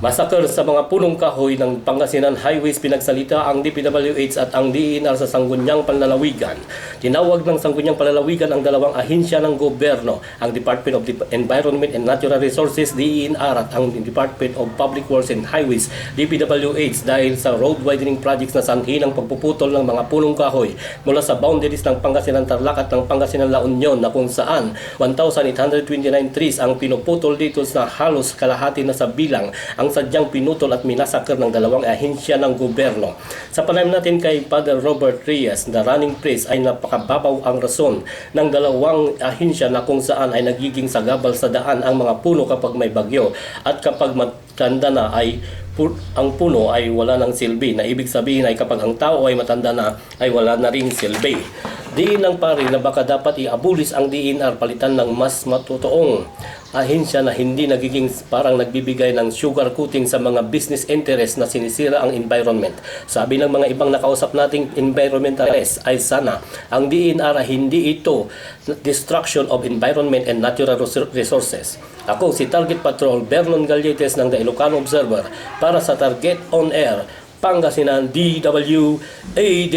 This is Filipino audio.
Massacre sa mga punong kahoy ng Pangasinan Highways pinagsalita ang DPWH at ang DENR sa Sangguniang Panlalawigan. Tinawag ng Sangguniang Panlalawigan ang dalawang ahensya ng gobyerno, ang Department of Environment and Natural Resources DENR at ang Department of Public Works and Highways DPWH dahil sa road widening projects na sanhi ng pagpuputol ng mga punong kahoy mula sa boundaries ng Pangasinan Tarlac at ng Pangasinan La Union na kung saan 1,829 trees ang pinuputol dito sa halos kalahati na sa bilang ang sadyang pinutol at minasakar ng dalawang ahensya ng gobyerno. Sa panayam natin kay Father Robert Reyes, the running priest ay napakababaw ang rason ng dalawang ahensya na kung saan ay nagiging sagabal sa daan ang mga puno kapag may bagyo at kapag matanda na ay ang puno ay wala ng silbi na ibig sabihin ay kapag ang tao ay matanda na ay wala na ring silbi. Diin lang pare na baka dapat i-abulis ang DNR palitan ng mas matutoong ahensya na hindi nagiging parang nagbibigay ng sugar coating sa mga business interest na sinisira ang environment. Sabi ng mga ibang nakausap nating environmentalists ay sana ang DNR hindi ito destruction of environment and natural resources. Ako si Target Patrol Vernon Galletes ng The Ilocano Observer para sa Target On Air Pangasinan DWAD.